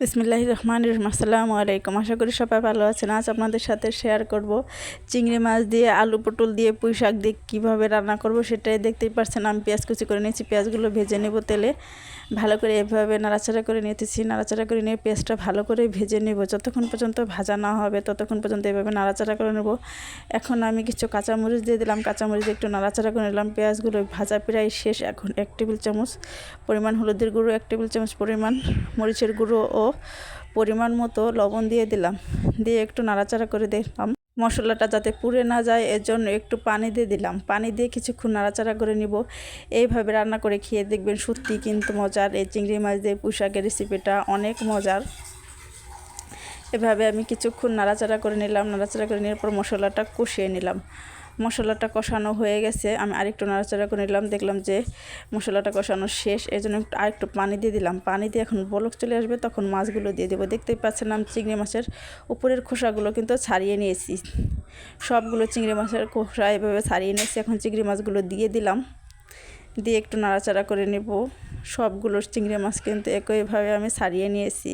বিসমিল্লাহ রহমান রহমান আসসালামু আলাইকুম। আশা করি সবাই ভালো আছেন। আজ আপনাদের সাথে শেয়ার করব চিংড়ি মাছ দিয়ে আলু পটল দিয়ে পুঁই শাক দিয়ে কীভাবে রান্না করব সেটাই দেখতেই পারছেন। আমি পেঁয়াজ কুচি করে নিয়েছি। পেঁয়াজগুলো ভেজে নেব তেলে। ভালো করে এভাবে নাড়াচাড়া করে নিতেছি। নাড়াচাড়া করে নিয়ে পেঁয়াজটা ভালো করে ভেজে নেব। যতক্ষণ পর্যন্ত ভাজা না হবে, ততক্ষণ পর্যন্ত এভাবে নাড়াচাড়া করে নেব। এখন আমি কিছু কাঁচামরিচ দিয়ে দিলাম। কাঁচামরিচ একটু নাড়াচাড়া করে নিলাম। পেঁয়াজগুলো ভাজা প্রায় শেষ। এখন এক টেবিল চামচ পরিমাণ হলুদের গুঁড়ো, এক টেবিল চামচ পরিমাণ মরিচের গুঁড়ো ও পরিমাণ মতো লবণ দিয়ে দিলাম। দিয়ে একটু নাড়াচাড়া করে দিলাম মশলাটা যাতে পুড়ে না যায় এর জন্য একটু পানি দিয়ে দিলাম। পানি দিয়ে কিছুক্ষণ নাড়াচাড়া করে নিব। এইভাবে রান্না করে খেয়ে দেখবেন সত্যি কিন্তু মজার। এই চিংড়ি মাছ দিয়ে পুঁশাকের রেসিপিটা অনেক মজার। এভাবে আমি কিছুক্ষণ নাড়াচাড়া করে নিলাম। নাড়াচাড়া করে নেওয়ার পর মশলাটা কষিয়ে নিলাম। মশলাটা কষানো হয়ে গেছে। আমি আরেকটু নাড়াচাড়া করে নিলাম, দেখলাম যে মশলাটা কষানো শেষ এই জন্য আরেকটু পানি দিয়ে দিলাম। পানি দিয়ে এখন বলক চলে আসবে, তখন মাছগুলো দিয়ে দেবো। দেখতেই পাচ্ছেন আমি চিংড়ি মাছের উপরের খোসাগুলো কিন্তু ছাড়িয়ে নিয়েছি। সবগুলো চিংড়ি মাছের খোসা এভাবে ছাড়িয়ে নিয়েছি, এখন চিংড়ি মাছগুলো দিয়ে দিলাম। দিয়ে একটু নাড়াচাড়া করে নেব। সবগুলো চিংড়ি মাছ কিন্তু একইভাবে আমি ছাড়িয়ে নিয়েছি।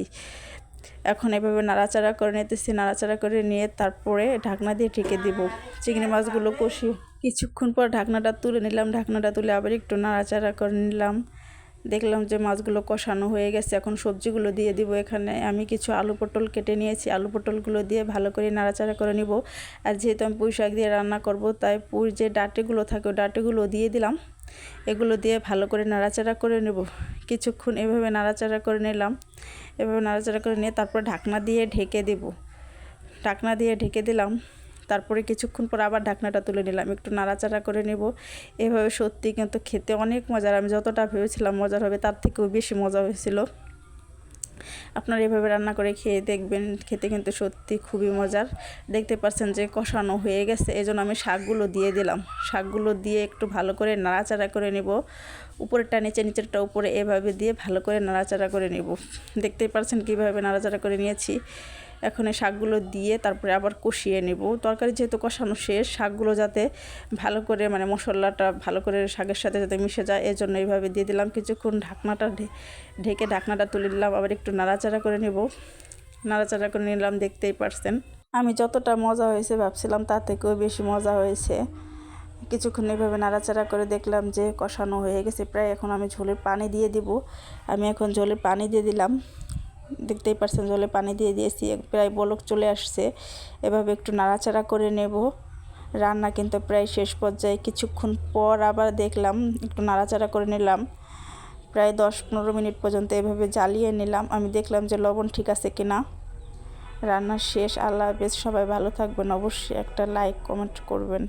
এখন এভাবে নাড়াচাড়া করে নিতেছি, নাড়াচাড়া করে নিয়ে তারপরে ঢাকনা দিয়ে ঢেকে দিব। চিংড়ি মাছগুলো কষি। কিছুক্ষণ পর ঢাকনাটা তুলে নিলাম, ঢাকনাটা তুলে আবার একটু নাড়াচাড়া করে নিলাম। দেখলাম যে মাছগুলো কষানো হয়ে গেছে, এখন সবজিগুলো দিয়ে দিব এখানে। আমি কিছু আলু পটল কেটে নিয়েছি, আলু পটলগুলো দিয়ে ভালো করে নাড়াচাড়া করে নিব। আর যেহেতু আমি পুঁই শাক দিয়ে রান্না করব, তাই পুঁই যে ডাঁটিগুলো থাকে ডাঁটিগুলো দিয়ে দিলাম। এগুলো দিয়ে ভালো করে নাড়াচাড়া করে নেব। কিছুক্ষণ এভাবে নাড়াচাড়া করে নিলাম। এভাবে নাড়াচাড়া করে নিয়ে তারপর ঢাকনা দিয়ে ঢেকে দেব। ঢাকনা দিয়ে ঢেকে দিলাম। তারপরে কিছুক্ষণ পর আবার ঢাকনাটা তুলে নিলাম। একটু নাড়াচাড়া করে নেব। এভাবে সত্যি কিন্তু খেতে অনেক মজার। আমি যতটা ভেবেছিলাম মজার হবে, তার থেকেও বেশি মজা হয়েছিল। আপনারা এভাবে রান্না করে খেয়ে দেখবেন, খেতে কিন্তু সত্যি খুবই মজার। দেখতে পাচ্ছেন যে কষানো হয়ে গেছে, এজন্য আমি শাকগুলো দিয়ে দিলাম। শাকগুলো দিয়ে একটু ভালো করে নাড়াচাড়া করে নেব। উপরেরটা নিচে, নিচেরটা উপরে এভাবে দিয়ে ভালো করে নাড়াচাড়া করে নেব। দেখতেই পাচ্ছেন কীভাবে নাড়াচাড়া করে নিয়েছি। এখন এই শাকগুলো দিয়ে তারপরে আবার কষিয়ে নেব। তরকারি যেহেতু কষানো শেষ, শাকগুলো যাতে ভালো করে মানে মশলাটা ভালো করে শাকের সাথে যাতে মিশে যায় এই জন্য এইভাবে দিয়ে দিলাম। কিছুক্ষণ ঢাকনাটা ঢেকে ঢাকনাটা তুলে দিলাম আবার একটু নাড়াচাড়া করে নেব। নাড়াচাড়া করে নিলাম, দেখতেই পারছেন। আমি যতটা মজা হয়েছে ভাবছিলাম, তার থেকেও বেশি মজা হয়েছে। কিছুক্ষণ এভাবে নাড়াচাড়া করে দেখলাম যে কষানো হয়ে গেছে। প্রায় এখন আমি ঝোলের পানি দিয়ে দিব। আমি এখন ঝোলের পানি দিয়ে দিলাম। দেখতেই পাচ্ছেন জলে পানি দিয়ে দিয়েছি। প্রায় বলক চলে আসছে। এভাবে একটু নাড়াচাড়া করে নেব। রান্না কিন্তু প্রায় শেষ পর্যায়ে। কিছুক্ষণ পর আবার দেখলাম, একটু নাড়াচাড়া করে নিলাম। প্রায় দশ পনেরো মিনিট পর্যন্ত এভাবে জ্বালিয়ে নিলাম। আমি দেখলাম যে লবণ ঠিক আছে কিনা। রান্না শেষ। আল্লাহ বেশ সবাই ভালো থাকবেন। অবশ্যই একটা লাইক, কমেন্ট করবেন।